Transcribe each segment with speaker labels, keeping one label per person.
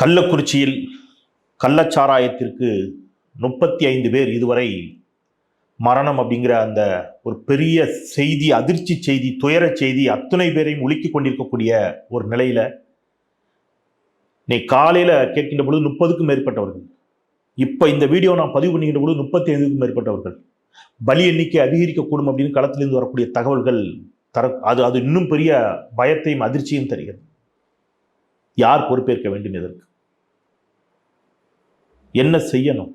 Speaker 1: கள்ளக்குறிச்சியில் கள்ளச்சாராயத்திற்கு முப்பத்தி ஐந்து பேர் இதுவரை மரணம் அப்படிங்கிற அந்த ஒரு பெரிய செய்தி அதிர்ச்சி செய்தி துயர செய்தி அத்தனை பேரையும் உலுக்கிக் கொண்டிருக்கக்கூடிய ஒரு நிலையில் நீ காலையில் கேட்கின்ற பொழுது முப்பதுக்கும் மேற்பட்டவர்கள். இப்போ இந்த வீடியோ நான் பதிவு பண்ணுகின்ற பொழுது முப்பத்தி ஐந்துக்கும் மேற்பட்டவர்கள். பலி எண்ணிக்கை அதிகரிக்கக்கூடும் அப்படின்னு களத்திலிருந்து வரக்கூடிய தகவல்கள் தர அது அது இன்னும் பெரிய பயத்தையும் அதிர்ச்சியும் தருகிறது. யார் பொறுப்பேற்க வேண்டும் இதற்கு என்ன செய்யணும்?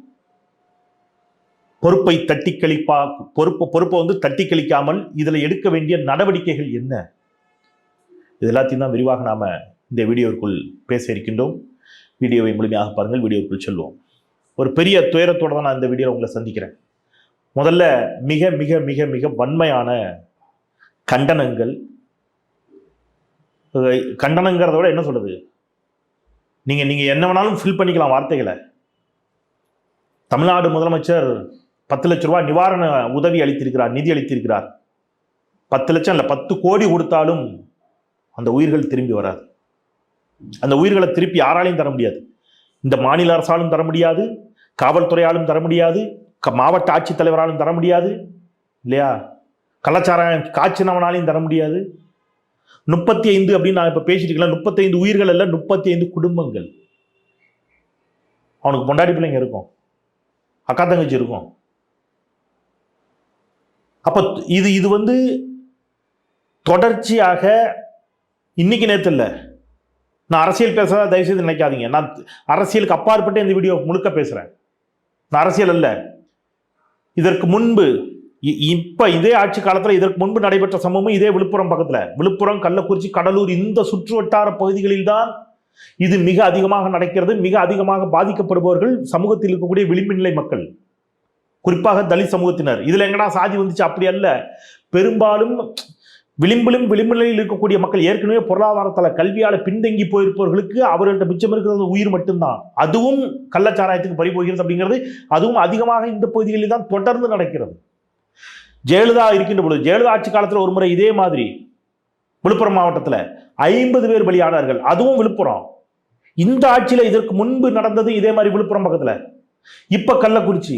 Speaker 1: பொறுப்பை தட்டி கழிப்பா பொறுப்பு பொறுப்பை வந்து தட்டி கழிக்காமல் இதில் எடுக்க வேண்டிய நடவடிக்கைகள் என்ன? இது எல்லாத்தையும் தான் விரிவாக நாம் இந்த வீடியோவிற்குள் பேச இருக்கின்றோம். வீடியோவை முழுமையாக பாருங்கள் வீடியோவுக்குள் செல்வோம். ஒரு பெரிய துயரத்தோடு தான் நான் இந்த வீடியோவில் உங்களை சந்திக்கிறேன். முதல்ல மிக மிக மிக மிக வன்மையான கண்டனங்கள். கண்டனங்கிறத விட என்ன சொல்கிறது நீங்கள் நீங்கள் என்ன வேணாலும் ஃபில் பண்ணிக்கலாம் வார்த்தைகளை. தமிழ்நாடு முதலமைச்சர் பத்து லட்ச ரூபாய் நிவாரண உதவி அளித்திருக்கிறார் நிதி அளித்திருக்கிறார். பத்து லட்சம் இல்லை பத்து கோடி கொடுத்தாலும் அந்த உயிர்கள் திரும்பி வராது. அந்த உயிர்களை திருப்பி யாராலையும் தர முடியாது. இந்த மாநில அரசாலும் தர முடியாது காவல்துறையாலும் தர முடியாது க- மாவட்ட ஆட்சித்தலைவராலும் தர முடியாது இல்லையா? கலாச்சாரம் காய்ச்சினவனாலையும் தர முடியாது. முப்பத்தி ஐந்து அப்படின்னு நான் இப்போ பேசிட்டு இருக்கேன் முப்பத்தைந்து உயிர்கள் அல்ல முப்பத்தி ஐந்து குடும்பங்கள். அவனுக்கு பொண்டாடி பிள்ளைங்க இருக்கும். அக்கா தங்கச்சி இருக்கும். அப்போ இது இது வந்து தொடர்ச்சியாக இன்னைக்கு நேற்று இல்லை. நான் அரசியல் பேசுகிறதா தயவு செய்து நினைக்காதீங்க. நான் அரசியலுக்கு அப்பாற்பட்டு இந்த வீடியோ முழுக்க பேசுகிறேன் நான் அரசியல் அல்ல. இதற்கு முன்பு இப்போ இதே ஆட்சி காலத்தில் இதற்கு முன்பு நடைபெற்ற சம்பவமும் இதே விழுப்புரம் பக்கத்தில். விழுப்புரம் கள்ளக்குறிச்சி கடலூர் இந்த சுற்று வட்டார பகுதிகளில் தான் இது மிக அதிகமாக நடக்கிறது மிக அதிகமாக பாதிக்கப்படுபவர்கள் சமூகத்தில் இருக்கக்கூடிய விளிம்பு நிலை மக்கள். குறிப்பாக தலித் சமூகத்தினர். இதில் எங்கடா சாதி வந்துச்சு? அப்படி அல்ல. பெரும்பாலும் விளிம்பிலும் விளிம்புநிலையில் இருக்கக்கூடிய மக்கள் ஏற்கனவே பொருளாதாரத்தில் கல்வியால் பின்தங்கி போயிருப்பவர்களுக்கு அவர்கள்ட்ட மிச்சம் இருக்கிறது உயிர் மட்டும்தான். அதுவும் கள்ளச்சாராயத்துக்கு பறிபோகிறது அப்படிங்கிறது அதுவும் அதிகமாக இந்த பகுதிகளில் தான் தொடர்ந்து நடக்கிறது. ஜெயலலிதா இருக்கின்ற பொழுது ஜெயலலிதா ஆட்சி காலத்தில் ஒரு முறை இதே மாதிரி விழுப்புரம் மாவட்டத்தில் ஐம்பது பேர் பலியானார்கள். அதுவும் விழுப்புரம். இந்த ஆட்சியில் இதற்கு முன்பு நடந்தது இதே மாதிரி விழுப்புரம் பக்கத்தில். இப்போ கள்ளக்குறிச்சி.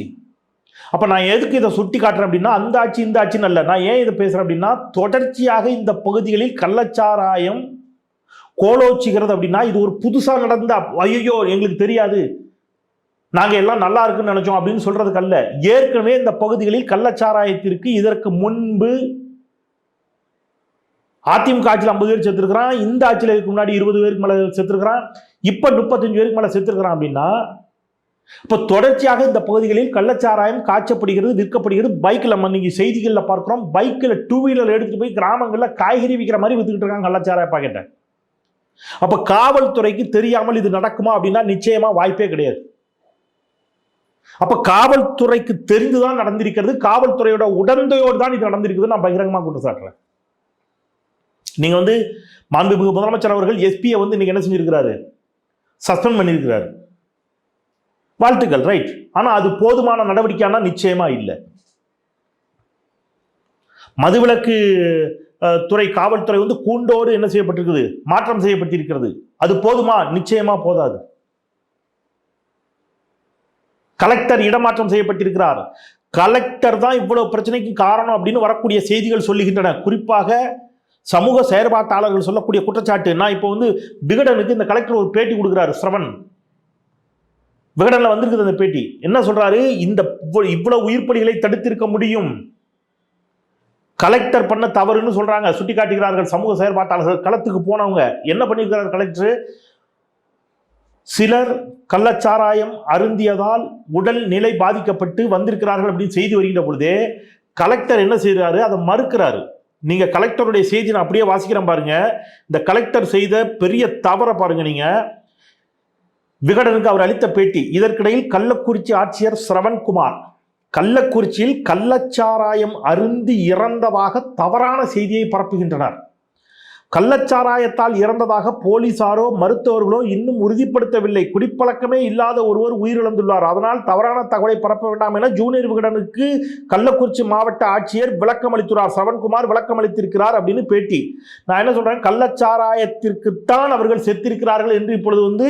Speaker 1: அப்போ நான் எதுக்கு இதை சுட்டி காட்டுறேன் அப்படின்னா அந்த ஆட்சி இந்த ஆட்சின்னு அல்ல. நான் ஏன் இதை பேசுகிறேன் அப்படின்னா தொடர்ச்சியாக இந்த பகுதிகளில் கள்ளச்சாராயம் கோலோச்சிக்கிறது அப்படின்னா இது ஒரு புதுசாக நடந்த ஐயோ எங்களுக்கு தெரியாது. நாங்கள் எல்லாம் நல்லா இருக்குன்னு நினைச்சோம் அப்படின்னு சொல்றதுக்கு அல்ல. ஏற்கனவே இந்த பகுதிகளில் கள்ளச்சாராயத்திற்கு இதற்கு முன்பு அதிமுக ஆட்சியில் ஐம்பது பேர் செத்துருக்கிறான். இந்த ஆட்சியில் இதுக்கு முன்னாடி இருபது பேருக்கு மேலே செத்துருக்கிறான். இப்போ முப்பத்தஞ்சு பேருக்கு மேலே செத்துருக்கிறான் அப்படின்னா இப்போ தொடர்ச்சியாக இந்த பகுதிகளில் கள்ளச்சாராயம் காய்ச்சப்படுகிறது விற்கப்படுகிறது பைக்கில் நம்ம இன்றைக்கி செய்திகளில் பார்க்குறோம். பைக்கில் டூ வீலர் எடுத்துகிட்டு போய் கிராமங்களில் காய்கறி விற்கிற மாதிரி விற்றுக்கிட்டு இருக்காங்க கள்ளச்சாராய பாக்கெட்டை அப்போ காவல்துறைக்கு தெரியாமல் இது நடக்குமா அப்படின்னா நிச்சயமாக வாய்ப்பே கிடையாது. அப்ப காவல்துறைக்கு தெரிந்துதான் நடந்திருக்கிறது. காவல்துறையோட உடந்தையோடு தான் இது நடந்திருக்குது நான் பகிரங்கமாக குற்றம் சாட்டுறேன் நீங்கள் வந்து மாண்புமிகு முதலமைச்சர் அவர்கள் எஸ்பியை வந்து இன்றைக்கி என்ன செஞ்சுருக்கிறாரு? சஸ்பெண்ட் பண்ணியிருக்கிறாரு வாழ்த்துக்கள் ரைட் ஆனால் அது போதுமான நடவடிக்கையானா நிச்சயமாக இல்லை. மதுவிலக்கு துறை காவல்துறை வந்து கூண்டோடு என்ன செய்யப்பட்டிருக்குது? மாற்றம் செய்யப்பட்டிருக்கிறது. அது போதுமா? நிச்சயமா போதாது. கலெக்டர் இடமாற்றம் செய்யப்பட்டிருக்கிறார். கலெக்டர் தான் இவ்வளவு பிரச்சனைக்கு காரணம் அப்படின்னு வரக்கூடிய செய்திகள் சொல்லுகின்றன. குறிப்பாக சமூக செயற்பாட்டாளர்கள் சொல்லக்கூடிய குற்றச்சாட்டு. நான் இப்போ வந்து விகடனுக்கு இந்த கலெக்டர் ஒரு பேட்டி கொடுக்குறாரு ஸ்ரவன் விகடனில் வந்திருக்குது அந்த பேட்டி. என்ன சொல்றாரு? இந்த இவ்வளவு உயிர்ப்பலிகளை தடுத்திருக்க முடியும். கலெக்டர் பண்ண தவறுன்னு சொல்றாங்க சுட்டி காட்டுகிறார்கள் சமூக செயற்பாட்டாளர்கள். களத்துக்கு போனவங்க. என்ன பண்ணியிருக்கிறார் கலெக்டர்? சிலர் கள்ளச்சாராயம் அருந்தியதால் உடல் நிலை பாதிக்கப்பட்டு வந்திருக்கிறார்கள் அப்படின்னு செய்தி வருகின்ற பொழுதே கலெக்டர் என்ன செய்கிறாரு அதை மறுக்கிறாரு. நீங்க கலெக்டருடைய செய்தி நான் அப்படியே வாசிக்கிறேன் பாருங்க. இந்த கலெக்டர் செய்த பெரிய தவறை பாருங்க நீங்க. விகடனுக்கு அவர் அளித்த பேட்டி இதற்கிடையில் கள்ளக்குறிச்சி ஆட்சியர் சிரவன்குமார் கள்ளக்குறிச்சியில் கள்ளச்சாராயம் அருந்தி இறந்ததாக தவறான செய்தியை பரப்புகின்றனர். கள்ளச்சாராயத்தால் இறந்ததாக போலீசாரோ மருத்துவர்களோ இன்னும் உறுதிப்படுத்தவில்லை. குடிப்பழக்கமே இல்லாத ஒருவர் உயிரிழந்துள்ளார். அதனால் தவறான தகவலை பரப்ப வேண்டாம் என ஜூனியர் விகடனுக்கு கள்ளக்குறிச்சி மாவட்ட ஆட்சியர் விளக்கம் அளித்துள்ளார் சரவண்குமார் விளக்கம் அளித்திருக்கிறார் அப்படின்னு பேட்டி. நான் என்ன சொல்றேன்? கள்ளச்சாராயத்திற்குத்தான் அவர்கள் செத்திருக்கிறார்கள் என்று இப்பொழுது வந்து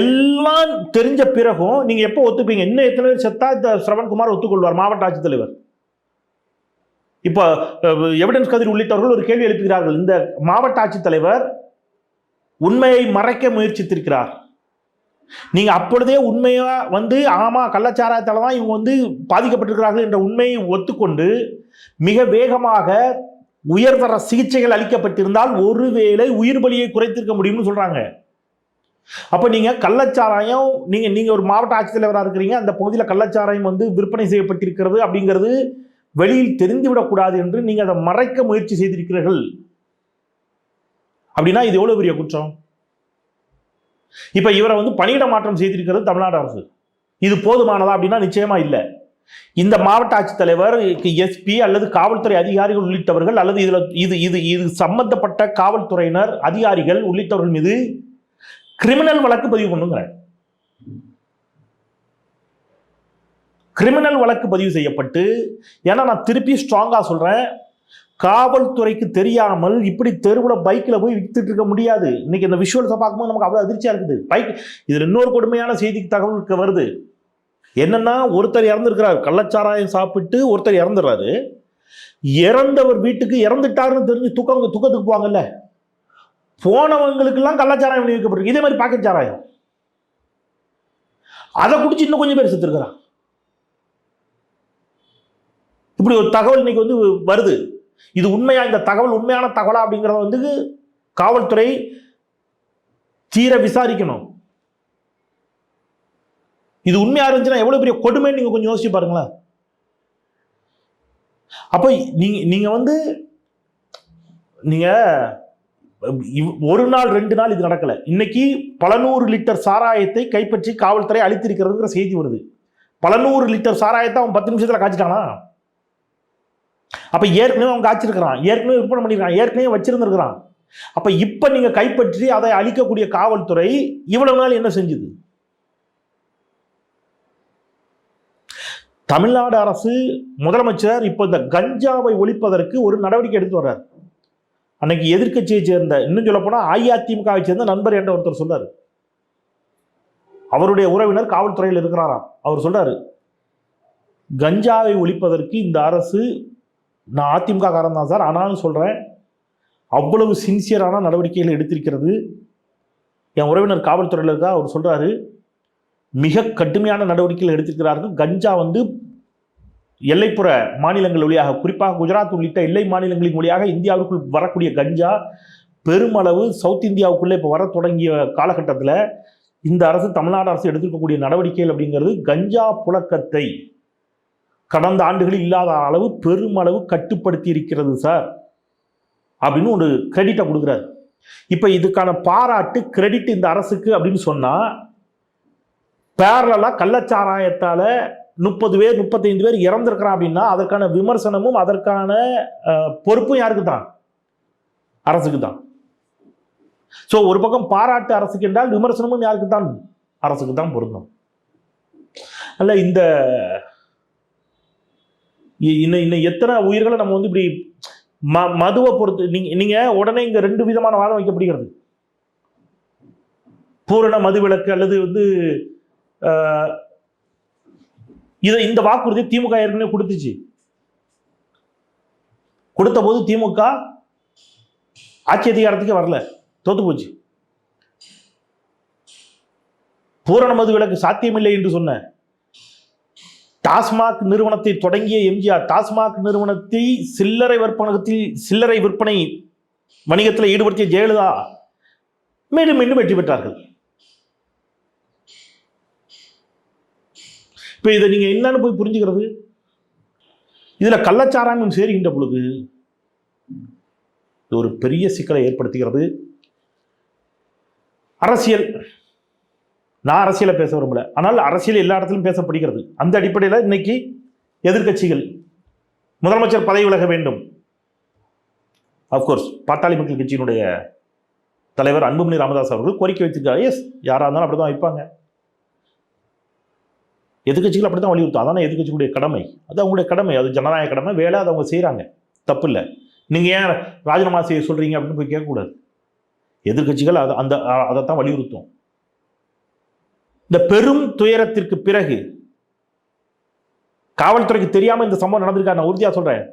Speaker 1: எல்லாம் தெரிஞ்ச பிறகும் நீங்க எப்போ ஒத்துப்பீங்க? இன்னும் எத்தனை பேர் செத்தா இந்த சிரவண்குமார் ஒத்துக்கொள்வார் மாவட்ட ஆட்சித்தலைவர்? இப்போ எவிடன்ஸ் கதிர் உள்ளிட்டவர்கள் ஒரு கேள்வி எழுப்புகிறார்கள். இந்த மாவட்ட ஆட்சித்தலைவர் உண்மையை மறைக்க முயற்சித்திருக்கிறார். நீங்க அப்பொழுதே உண்மையா வந்து ஆமா கள்ளச்சாராயத்தால தான் இவங்க வந்து பாதிக்கப்பட்டிருக்கிறார்கள் என்ற உண்மையை ஒத்துக்கொண்டு மிக வேகமாக உயர்தர சிகிச்சைகள் அளிக்கப்பட்டிருந்தால் ஒருவேளை உயிர் பலியை குறைத்திருக்க முடியும்னு சொல்றாங்க. அப்ப நீங்க கள்ளச்சாராயம் நீங்க நீங்க ஒரு மாவட்ட ஆட்சித்தலைவராக இருக்கிறீங்க அந்த பகுதியில் கள்ளச்சாராயம் வந்து விற்பனை செய்யப்பட்டிருக்கிறது அப்படிங்கிறது வெளியில் தெரிந்துவிடக்கூடாது என்று நீங்கள் அதை மறைக்க முயற்சி செய்திருக்கிறீர்கள். அப்படின்னா இது எவ்வளோ பெரிய குற்றம்? இப்போ இவரை வந்து பணியிட மாற்றம் செய்திருக்கிறது தமிழ்நாடு அரசு. இது போதுமானதா அப்படின்னா நிச்சயமா இல்லை. இந்த மாவட்ட ஆட்சித்தலைவர் எஸ்பி அல்லது காவல்துறை அதிகாரிகள் உள்ளிட்டவர்கள் அல்லது இதில் இது இது இது சம்பந்தப்பட்ட காவல்துறையினர் அதிகாரிகள் உள்ளிட்டவர்கள் மீது கிரிமினல் வழக்கு பதிவு பண்ணுங்கிறேன் கிரிமினல் வழக்கு பதிவு செய்யப்பட்டு ஏன்னா நான் திருப்பி ஸ்ட்ராங்காக சொல்கிறேன் காவல்துறைக்கு தெரியாமல் இப்படி தெருவில் பைக்கில் போய் விற்றுட்டு இருக்க முடியாது. இன்னைக்கு இந்த விஷுவல்ஸை பார்க்கும்போது நமக்கு அவ்வளோ அதிர்ச்சியாக இருக்குது. பைக் இதில் இன்னொரு கொடுமையான செய்தி தகவலுக்கு வருது. என்னன்னா ஒருத்தர் இறந்துருக்கிறார். கள்ளச்சாராயம் சாப்பிட்டு ஒருத்தர் இறந்துடுறாரு. இறந்தவர் வீட்டுக்கு இறந்துட்டாருன்னு தெரிஞ்சு தூக்கம் தூக்கத்துக்கு போவாங்கல்ல. போனவங்களுக்கெல்லாம் கள்ளச்சாராயம் விநியோகிக்கப்பட்டிருக்கு. இதே மாதிரி பாக்கெட் சாராயம். அதை குடிச்சு இன்னும் கொஞ்சம் பேர் செத்துருக்கிறான். இப்படி ஒரு தகவல் இன்னைக்கு வந்து வருது. இது உண்மையா? இந்த தகவல் உண்மையான தகவலா அப்படிங்கிறத வந்து காவல்துறை தீர விசாரிக்கணும். இது உண்மையா இருந்துச்சுன்னா எவ்வளவு பெரிய கொடுமைன்னு நீங்க கொஞ்சம் யோசிச்சு பாருங்களேன். அப்போ நீங்க நீங்க வந்து நீங்க இவ்- ஒரு நாள் ரெண்டு நாள் இது நடக்கல. இன்னைக்கு பல நூறு லிட்டர் சாராயத்தை கைப்பற்றி காவல்துறை அழித்திருக்கிறதுங்கிற செய்தி வருது. பல நூறு லிட்டர் சாராயத்தை அவன் பத்து நிமிஷத்துல காய்ச்சிட்டானா? அப்போ ஏற்கனவே அவன் காய்ச்சிருக்கிறான். ஏற்கனவே விற்பனை பண்ணியிருக்கான் ஏற்கனவே வச்சிருந்துருக்கிறான். அப்போ இப்போ நீங்கள் கைப்பற்றி அதை அழிக்கக்கூடிய காவல்துறை இவ்வளவு நாள் என்ன செஞ்சது? தமிழ்நாடு அரசு முதலமைச்சர் இப்போ இந்த கஞ்சாவை ஒழிப்பதற்கு ஒரு நடவடிக்கை எடுத்து வர்றார். அன்னைக்கு எதிர்க்கட்சியை சேர்ந்த இன்னும் சொல்லப்போனால் அஇஅதிமுகவை சேர்ந்த நண்பர் என்ற ஒருத்தர் சொல்றாரு அவருடைய உறவினர் காவல்துறையில் இருக்கிறாராம். அவர் சொல்றாரு கஞ்சாவை ஒழிப்பதற்கு இந்த அரசு நான் அதிமுக காரன் தான் சார். ஆனாலும் சொல்கிறேன் அவ்வளவு சின்சியரான நடவடிக்கைகள் எடுத்திருக்கிறது. என் உறவினர் காவல்துறையில் இருக்கா? அவர் சொல்கிறாரு மிக கடுமையான நடவடிக்கைகள் எடுத்திருக்கிறார்கள். கஞ்சா வந்து எல்லைப்புற மாநிலங்கள் வழியாக குறிப்பாக குஜராத் உள்ளிட்ட எல்லை மாநிலங்களின் வழியாக இந்தியாவுக்குள் வரக்கூடிய கஞ்சா பெருமளவு சவுத் இந்தியாவுக்குள்ளே இப்போ வர தொடங்கிய காலகட்டத்தில் இந்த அரசு தமிழ்நாடு அரசு எடுத்திருக்கக்கூடிய நடவடிக்கைகள் அப்படிங்கிறது கஞ்சா புழக்கத்தை கடந்த ஆண்டுகளில் இல்லாத அளவு பெருமளவு கட்டுப்படுத்தி இருக்கிறது சார். அப்படின்னு ஒரு கிரெடிட்டை கொடுக்குறாரு. இப்போ இதுக்கான பாராட்டு கிரெடிட் இந்த அரசுக்கு அப்படின்னு சொன்னால் பேரலாக கள்ளச்சாராயத்தால் முப்பது பேர் முப்பத்தைந்து பேர் இறந்துருக்கிறான் அப்படின்னா அதற்கான விமர்சனமும் அதற்கான பொறுப்பும் யாருக்கு தான்? அரசுக்கு தான். ஸோ ஒரு பக்கம் பாராட்டு அரசுக்கு என்றால் விமர்சனமும் யாருக்கு தான்? அரசுக்கு தான் பொருந்தும். அல்ல இந்த இன்னும் இன்னும் எத்தனை உயிர்களை நம்ம வந்து இப்படி ம மதுவை பொறுத்து நீங்கள் நீங்கள் உடனே இங்கே ரெண்டு விதமான வாதம் வைக்கப்படுகிறது. பூரண மதுவிலக்கு அல்லது வந்து இதை இந்த வாக்குறுதி திமுக ஏற்கனவே கொடுத்துச்சு. கொடுத்த போது திமுக ஆட்சி அதிகாரத்துக்கே வரல. தோத்து போச்சு. பூரண மது விலக்கு சாத்தியமில்லை என்று சொன்ன டாஸ்மாக் நிறுவனத்தை தொடங்கிய எம்ஜிஆர் டாஸ்மாக் நிறுவனத்தை சில்லறை விற்பனத்தில் சில்லறை விற்பனை வணிகத்தில் ஈடுபடுத்திய ஜெயலலிதா மீண்டும் மீண்டும் வெற்றி பெற்றார்கள். இப்போ இதை நீங்கள் என்னன்னு போய் புரிஞ்சுக்கிறது? இதில் கள்ளச்சாராயம் சேருகின்ற பொழுது இது ஒரு பெரிய சிக்கலை ஏற்படுத்துகிறது. அரசியல் நான் அரசியலை பேச விரும்பல. ஆனால் அரசியல் எல்லா இடத்திலும் பேசப்படுகிறது. அந்த அடிப்படையில் இன்னைக்கு எதிர்க்கட்சிகள் முதலமைச்சர் பதவி விலக வேண்டும். அஃப்கோர்ஸ் பாட்டாளி மக்கள் கட்சியினுடைய தலைவர் அன்புமணி ராமதாஸ் அவர்கள் கோரிக்கை வைத்திருக்காரு. எஸ் யாராக இருந்தாலும் அப்படி தான் வைப்பாங்க. எதிர்க்கட்சிகள் அப்படி தான் வலியுறுத்தும். அதான எதிர்கட்சிகளுடைய கடமை. அது அவங்களுடைய கடமை. அது ஜனநாயக கடமை. வேலை அதை அவங்க செய்கிறாங்க தப்பு இல்லை நீங்கள் ஏன் ராஜினாமா செய்ய சொல்கிறீங்க அப்படின்னு போய் கேட்கக்கூடாது. எதிர்க்கட்சிகள் அதை அந்த அதைத்தான் வலியுறுத்தும். இந்த பெரும் துயரத்திற்கு பிறகு காவல்துறைக்கு தெரியாமல் இந்த சம்பவம் நடந்திருக்கா? நான் உறுதியாக சொல்கிறேன்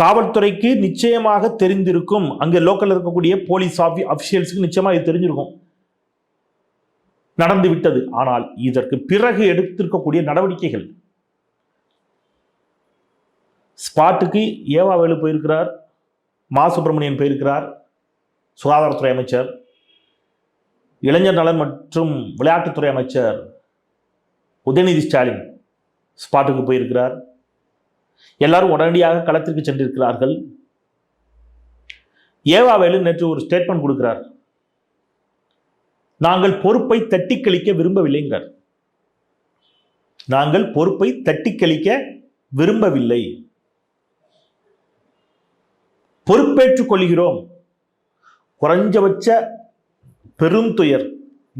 Speaker 1: காவல்துறைக்கு நிச்சயமாக தெரிந்திருக்கும் அங்கே லோக்கலில் இருக்கக்கூடிய போலீஸ் ஆஃபி அஃபிஷியல்ஸுக்கு நிச்சயமாக இது தெரிஞ்சிருக்கும். நடந்து விட்டது. ஆனால் இதற்கு பிறகு எடுத்திருக்கக்கூடிய நடவடிக்கைகள். ஸ்பாட்டுக்கு ஏவாவேலு போயிருக்கிறார் மா சுப்பிரமணியன் போயிருக்கிறார் சுகாதாரத்துறை அமைச்சர். இளைஞர் நலன் மற்றும் விளையாட்டுத்துறை அமைச்சர் உதயநிதி ஸ்டாலின் ஸ்பாட்டுக்கு போயிருக்கிறார். எல்லாரும் உடனடியாக களத்திற்கு சென்றிருக்கிறார்கள். ஏவாவேலு நேற்று ஒரு ஸ்டேட்மெண்ட் கொடுக்கிறார். நாங்கள் பொறுப்பை தட்டி கழிக்க விரும்பவில்லைங்கிறார். நாங்கள் பொறுப்பை தட்டி கழிக்க விரும்பவில்லை. பொறுப்பேற்றுக் கொள்கிறோம். குறைஞ்சபட்ச பெரும் துயர்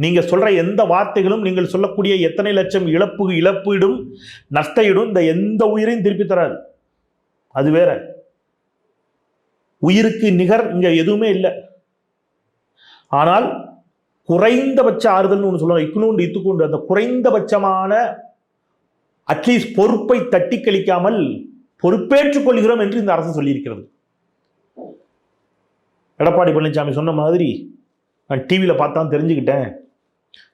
Speaker 1: நீங்கள் சொல்கிற எந்த வார்த்தைகளும் நீங்கள் சொல்லக்கூடிய எத்தனை லட்சம் இழப்பு இழப்பீடும் நஷ்டையிடும் இந்த எந்த உயிரையும் திருப்பி தராது. அது வேற. உயிருக்கு நிகர் இங்கே எதுவுமே இல்லை. ஆனால் குறைந்தபட்ச ஆறுதல்னு ஒன்று சொல்லுவாங்க இக்குனூண்டு இத்துக்குண்டு. அந்த குறைந்தபட்சமான அட்லீஸ்ட் பொறுப்பை தட்டி கழிக்காமல் பொறுப்பேற்றுக் கொள்கிறோம் என்று இந்த அரசு சொல்லியிருக்கிறது. எடப்பாடி பழனிசாமி சொன்ன மாதிரி நான் டிவியில் பார்த்தான் தெரிஞ்சுக்கிட்டேன்.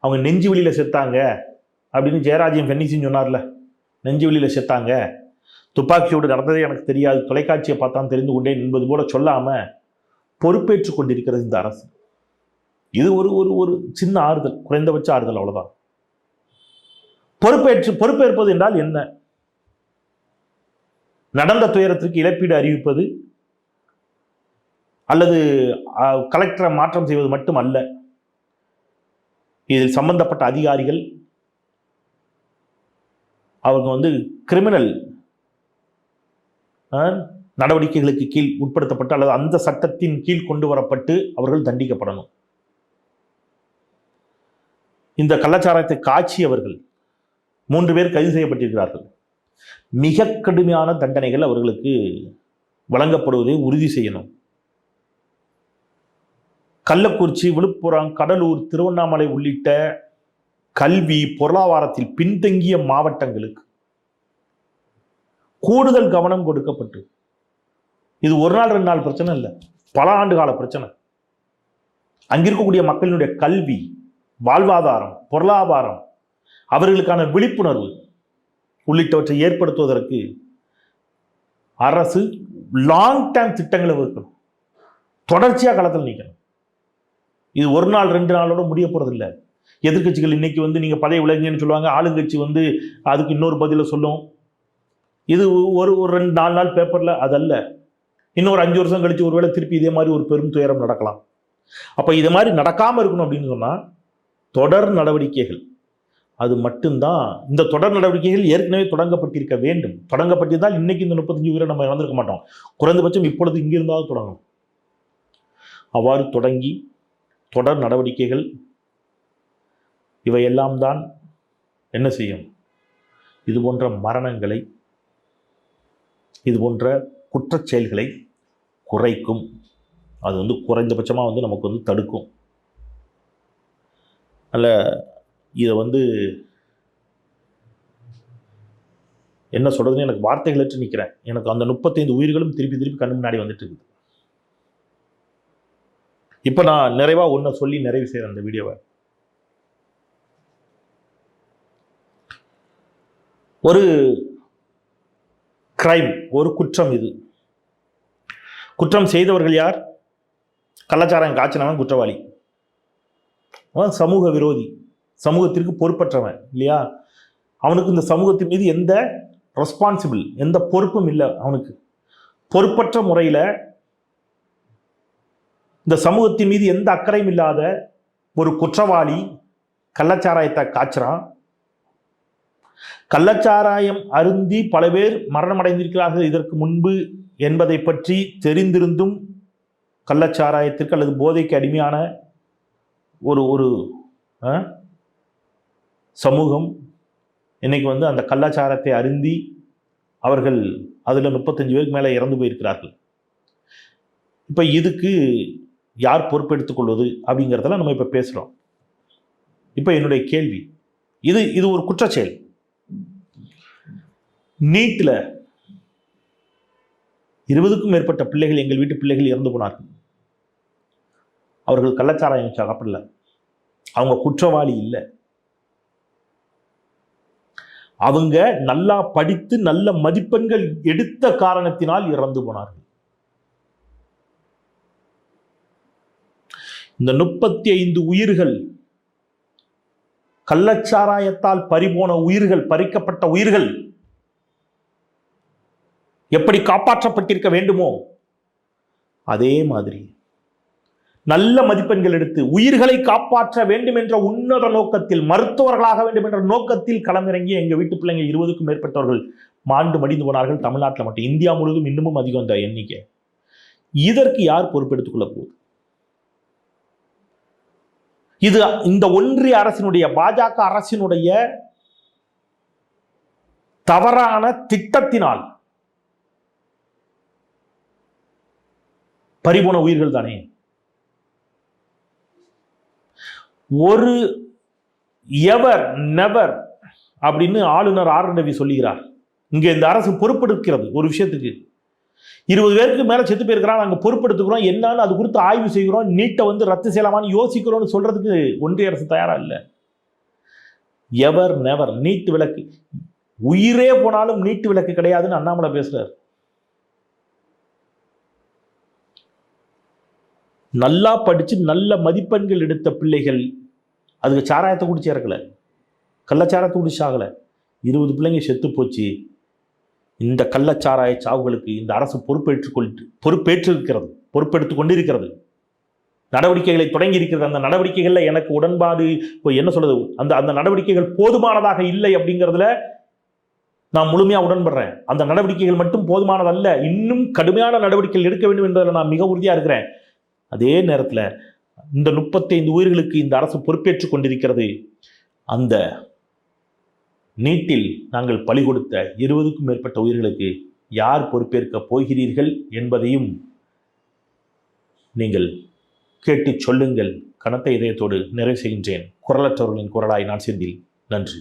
Speaker 1: அவங்க நெஞ்சு வலியில் செத்தாங்க. அப்படின்னு ஜெயராஜன் ஃபென்னிசின்னு சொன்னார்ல. நெஞ்சு வலியில் செத்தாங்க. துப்பாக்கியோடு நடந்ததே எனக்கு தெரியாது. தொலைக்காட்சியை பார்த்தான் தெரிந்து கொண்டேன் என்பது போல சொல்லாமல் பொறுப்பேற்று கொண்டிருக்கிறது இந்த அரசு. இது ஒரு ஒரு ஒரு சின்ன ஆறுதல் குறைந்தபட்ச ஆறுதல் அவ்வளோதான் பொறுப்பேற்று பொறுப்பேற்பது என்றால் என்ன? நடந்த துயரத்திற்கு இழப்பீடு அறிவிப்பது அல்லது கலெக்டரை மாற்றம் செய்வது மட்டும் அல்ல இதில் சம்பந்தப்பட்ட அதிகாரிகள் அவங்க வந்து கிரிமினல் நடவடிக்கைகளுக்கு கீழ் உட்படுத்தப்பட்டு அல்லது அந்த சட்டத்தின் கீழ் கொண்டு வரப்பட்டு அவர்கள் தண்டிக்கப்படணும். இந்த கள்ளச்சாராயத்தை காய்ச்சியவர்கள் மூன்று பேர் கைது செய்யப்பட்டிருக்கிறார்கள். மிக கடுமையான தண்டனைகள் அவர்களுக்கு வழங்கப்படுவதை உறுதி செய்யணும். கள்ளக்குறிச்சி விழுப்புரம் கடலூர் திருவண்ணாமலை உள்ளிட்ட கல்வி பொருளாதாரத்தில் பின்தங்கிய மாவட்டங்களுக்கு கூடுதல் கவனம் கொடுக்கப்பட்டு இது ஒரு நாள் ரெண்டு நாள் பிரச்சனை இல்லை. பல ஆண்டு கால பிரச்சனை. அங்கிருக்கக்கூடிய மக்களினுடைய கல்வி வாழ்வாதாரம் பொருளாதாரம் அவர்களுக்கான விழிப்புணர்வு உள்ளிட்டவற்றை ஏற்படுத்துவதற்கு அரசு லாங் டேர்ம் திட்டங்களை வகுக்கணும். தொடர்ச்சியாக களத்தில் நிற்கணும் இது ஒரு நாள் ரெண்டு நாளோட முடிய போகிறதில்ல எதிர்க்கட்சிகள் இன்றைக்கி வந்து நீங்கள் பதவி விலகுங்கன்னு சொல்லுவாங்க ஆளுங்கட்சி வந்து அதுக்கு இன்னொரு பதிலை சொல்லும். இது ஒரு ஒரு ரெண்டு நாலு நாள் பேப்பரில் அதல்ல. இன்னொரு அஞ்சு வருஷம் கழித்து ஒருவேளை திருப்பி இதே மாதிரி ஒரு பெரும் துயரம் நடக்கலாம். அப்போ இது மாதிரி நடக்காமல் இருக்கணும் அப்படின்னு சொன்னால் தொடர் நடவடிக்கைகள். அது மட்டும்தான். இந்த தொடர் நடவடிக்கைகள் ஏற்கனவே தொடங்கப்பட்டிருக்க வேண்டும். தொடங்கப்பட்டிருந்தால் இன்னைக்கு இந்த முப்பத்தஞ்சு உயிரை நம்ம இழந்திருக்க மாட்டோம். குறைந்தபட்சம் இப்பொழுது இங்கிருந்தாவது தொடங்கணும். அவ்வாறு தொடங்கி தொடர் நடவடிக்கைகள் இவையெல்லாம் தான் என்ன செய்யும்? இது போன்ற மரணங்களை இது போன்ற குற்றச் செயல்களை குறைக்கும். அது வந்து குறைந்தபட்சமாக வந்து நமக்கு வந்து தடுக்கும். அல்ல இதை வந்து என்ன சொல்கிறதுன்னு எனக்கு வார்த்தைகளற்று நிற்கிறேன் எனக்கு அந்த முப்பத்தைந்து உயிர்களும் திருப்பி திருப்பி கண்ணு முன்னாடி வந்துட்டு இருக்குது. இப்போ நான் நிறைவாக ஒன்றை சொல்லி நிறைவு செய்கிறேன் அந்த வீடியோவை. ஒரு கிரைம் ஒரு குற்றம் இது. குற்றம் செய்தவர்கள் யார்? கலாச்சாரம் காய்ச்சினவன் குற்றவாளி. அவன் சமூக விரோதி. சமூகத்திற்கு பொறுப்பற்றவன் இல்லையா? அவனுக்கு இந்த சமூகத்தின் மீது எந்த ரெஸ்பான்சிபிள் எந்த பொறுப்பும் இல்லை அவனுக்கு. பொறுப்பற்ற முறையில் இந்த சமூகத்தின் மீது எந்த அக்கறையும் இல்லாத ஒரு குற்றவாளி கள்ளச்சாராயத்தை காய்ச்சிறான். கள்ளச்சாராயம் அருந்தி பல பேர் மரணம் அடைந்திருக்கிறார்கள் இதற்கு முன்பு என்பதை பற்றி தெரிந்திருந்தும் கள்ளச்சாராயத்திற்கு அல்லது போதைக்கு அடிமையான ஒரு ஒரு சமூகம் இன்னைக்கு வந்து அந்த கள்ளச்சாரத்தை அருந்தி அவர்கள் அதில் முப்பத்தஞ்சு பேருக்கு மேலே இறந்து போயிருக்கிறார்கள். இப்போ இதுக்கு யார் பொறுப்பெடுத்துக் கொள்வது அப்படிங்கிறதெல்லாம் நம்ம இப்போ பேசுகிறோம் இப்போ என்னுடைய கேள்வி. இது இது ஒரு குற்றச்செயல். நீட்டில் இருபதுக்கும் மேற்பட்ட பிள்ளைகள் எங்கள் வீட்டு பிள்ளைகள் இறந்து போனார்கள். அவர்கள் கள்ளச்சாராயம் சாப்பிடல. அவங்க குற்றவாளி இல்லை. அவங்க நல்லா படித்து நல்ல மதிப்பெண்கள் எடுத்த காரணத்தினால் இறந்து போனார்கள். இந்த முப்பத்தி ஐந்து உயிர்கள் கள்ளச்சாராயத்தால் பறிபோன உயிர்கள் பறிக்கப்பட்ட உயிர்கள் எப்படி காப்பாற்றப்பட்டிருக்க வேண்டுமோ அதே மாதிரி நல்ல மதிப்பெண்கள் எடுத்து உயிர்களை காப்பாற்ற வேண்டும் என்ற உன்னத நோக்கத்தில் மருத்துவர்களாக வேண்டும் என்ற நோக்கத்தில் களமிறங்கிய எங்க வீட்டு பிள்ளைங்க இருபதுக்கும் மேற்பட்டவர்கள் மாண்டு மடிந்து போனார்கள் தமிழ்நாட்டில் மட்டும். இந்தியா முழுவதும் இன்னமும் அதிகம் இந்த எண்ணிக்கை. இதற்கு யார் பொறுப்பெடுத்துக் கொள்ள போகுது? இது இந்த ஒன்றிய அரசினுடைய பாஜக அரசினுடைய தவறான திட்டத்தினால் பறிபோன உயிர்கள் தானே? ஒரு எவர் நெவர் அப்படின்னு ஆளுநர் ஆர் ரவி சொல்லுகிறார். இங்கே இந்த அரசு பொறுப்பெடுக்கிறது ஒரு விஷயத்துக்கு. இருபது பேருக்கு மேல செத்து போயிருக்கிறான் நாங்க பொறுப்பெடுத்துக்கிறோம் என்னன்னு அது குறித்து ஆய்வு செய்கிறோம் நீட்டை வந்து ரத்து செய்யலாமான்னு யோசிக்கிறோம்னு சொல்றதுக்கு ஒன்றிய அரசு தயாராக இல்லை எவர் நெவர் நீட்டு விளக்கு. உயிரே போனாலும் நீட்டு விளக்கு கிடையாதுன்னு அண்ணாமலை பேசுகிறார் நல்லா படிச்சு நல்ல மதிப்பெண்கள் எடுத்த பிள்ளைகள் அதுக்கு சாராயத்தை குடிச்சு இறக்கலை. கள்ளச்சாராயத்தை குடிச்சாகலை இருபது பிள்ளைங்க செத்து போச்சு. இந்த கள்ளச்சாராய சாவுகளுக்கு இந்த அரசு பொறுப்பேற்றுக் கொள் பொறுப்பேற்றிருக்கிறது பொறுப்பெடுத்து கொண்டிருக்கிறது. நடவடிக்கைகளை தொடங்கி இருக்கிறது. அந்த நடவடிக்கைகளில் எனக்கு உடன்பாடு இப்போ என்ன சொல்றது? அந்த அந்த நடவடிக்கைகள் போதுமானதாக இல்லை அப்படிங்கிறதுல நான் முழுமையாக உடன்படுறேன். அந்த நடவடிக்கைகள் மட்டும் போதுமானதல்ல. இன்னும் கடுமையான நடவடிக்கைகள் எடுக்க வேண்டும் என்பதில் நான் மிக உறுதியாக இருக்கிறேன். அதே நேரத்தில் இந்த முப்பத்தைந்து உயிர்களுக்கு இந்த அரசு பொறுப்பேற்றுக் கொண்டிருக்கிறது. அந்த நீட்டில் நாங்கள் பலி கொடுத்த இருபதுக்கும் மேற்பட்ட உயிர்களுக்கு யார் பொறுப்பேற்க போகிறீர்கள் என்பதையும் நீங்கள் கேட்டு சொல்லுங்கள். கனத்த இதயத்தோடு நிறைவு செய்கின்றேன். குரலற்றவர்களின் குரலாய் நான் செந்தில். நன்றி.